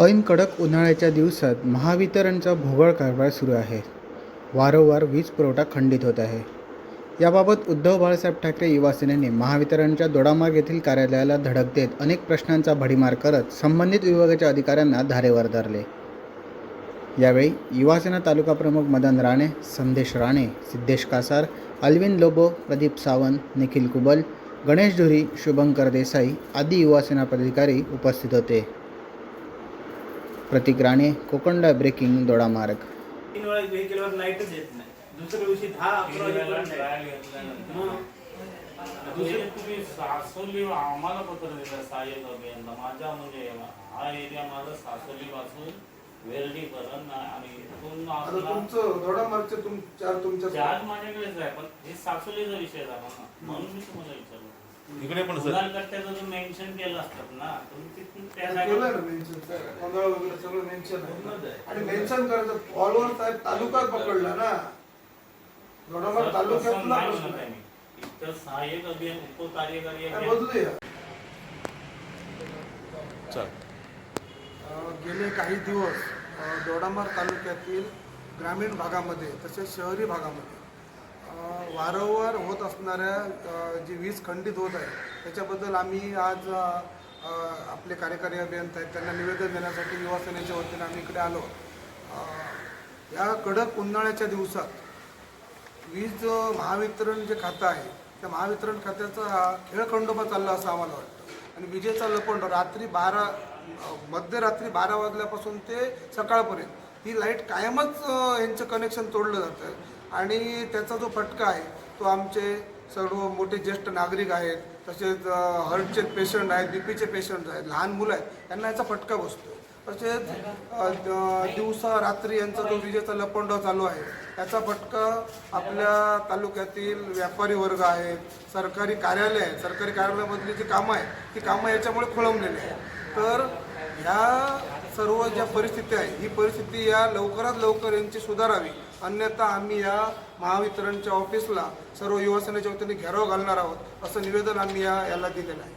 ऐन कडक उन्हाळ्याच्या दिवसात महावितरणचा भोगळ कारभार सुरू आहे. वारंवार वीज पुरवठा खंडित होत आहे. याबाबत उद्धव बाळासाहेब ठाकरे युवा सेनेने महावितरणच्या दोडामार्ग येथील कार्यालयाला धडक देत अनेक प्रश्नांचा भडीमार करत संबंधित विभागाच्या अधिकाऱ्यांना धारेवर धरले यावेळी युवासेना तालुका प्रमुख मदन राणे संदेश राणे सिद्धेश कासार अल्विन लोबो प्रदीप सावंत निखिल कुबल गणेश धुरी शुभंकर देसाई आदी युवासेना पदाधिकारी उपस्थित होते. प्रतीक राणे कोकणला ब्रेकिंग दोडामार्ग तीन वेळा व्हेकलवर लाईटच येत नाही. दुसऱ्या दिवशी दहा अकरा दुसरे तुम्ही सासोली आम्हाला पत्र दिलं सहाय्यक अभियंता माझ्या म्हणजे हा एरिया माझा सासोली पासून आणि इथून तुमचं दोडामार्गचे तुम चार तुमच्या चार्ज माझ्याकडेच आहे पण हे सासोलीचा विषय झाला म्हणून मी तुम्हाला विचारलं. इकडे पण सर. मेन्शन केलं असतात ना तुम्ही तिथून त्या केलं जागेवर ना मेन्शन गोंधळ वगैरे सगळं मेन्शन पूर्णच आहे आहे. आणि मेन्शन करायचं ऑलवर साहेब तालुकाच पकडला ना. दोडामार्ग तसं तालुक्यातला नाही प्रश्न म्हणत आहे आहे मी. इथं सहाय्यक अभियन उपकार्यकारी काय अभियंता बदलूया? चल. अं, गेले काही दिवस अं, दोडामार्ग तालुक्यातील ग्रामीण भागामध्ये तसेच शहरी भागामध्ये वारंवार होत असणाऱ्या जी वीज खंडित होत आहे त्याच्याबद्दल आम्ही आज आपले कार्यकारी अभियंता आहेत त्यांना निवेदन देण्यासाठी युवासेनेच्या वतीने आम्ही इकडे आलो. या कडक उन्हाळ्याच्या दिवसात वीज महावितरण जे खातं आहे त्या महावितरण खात्याचा हा खेळखंडोबा चालला असं आम्हाला वाटतं. आणि विजेचा लपंड रात्री बारा मध्यरात्री बारा वाजल्यापासून ते सकाळपर्यंत ही लाइट कायमच यांचं कनेक्शन तोडलं जातं. आणि त्याचा जो फटका आहे तो आमचे सर्व मोठे ज्येष्ठ नागरिक आहेत तसेच हर्टचे पेशंट आहेत बी पीचे पेशंट आहेत लहान मुलं आहेत त्यांना याचा फटका बसतो. तसेच दिवसा रात्री यांचा जो विजेचा लपंडाव चालू आहे त्याचा फटका आपल्या तालुक्यातील व्यापारी वर्ग आहेत सरकारी कार्यालय आहेत सरकारी कार्यालयामधली जी कामं आहेत ती कामं याच्यामुळे खोळंबलेली आहे तर ह्या सर्व ज्या परिस्थिती आहे ही परिस्थिती या लवकरात लवकर यांची सुधारावी. अन्यथा आम्ही या महावितरणच्या ऑफिसला सर्व युवासेनेच्या वतीने घेराव घालणार आहोत असं निवेदन आम्ही या याला दिलेलं आहे.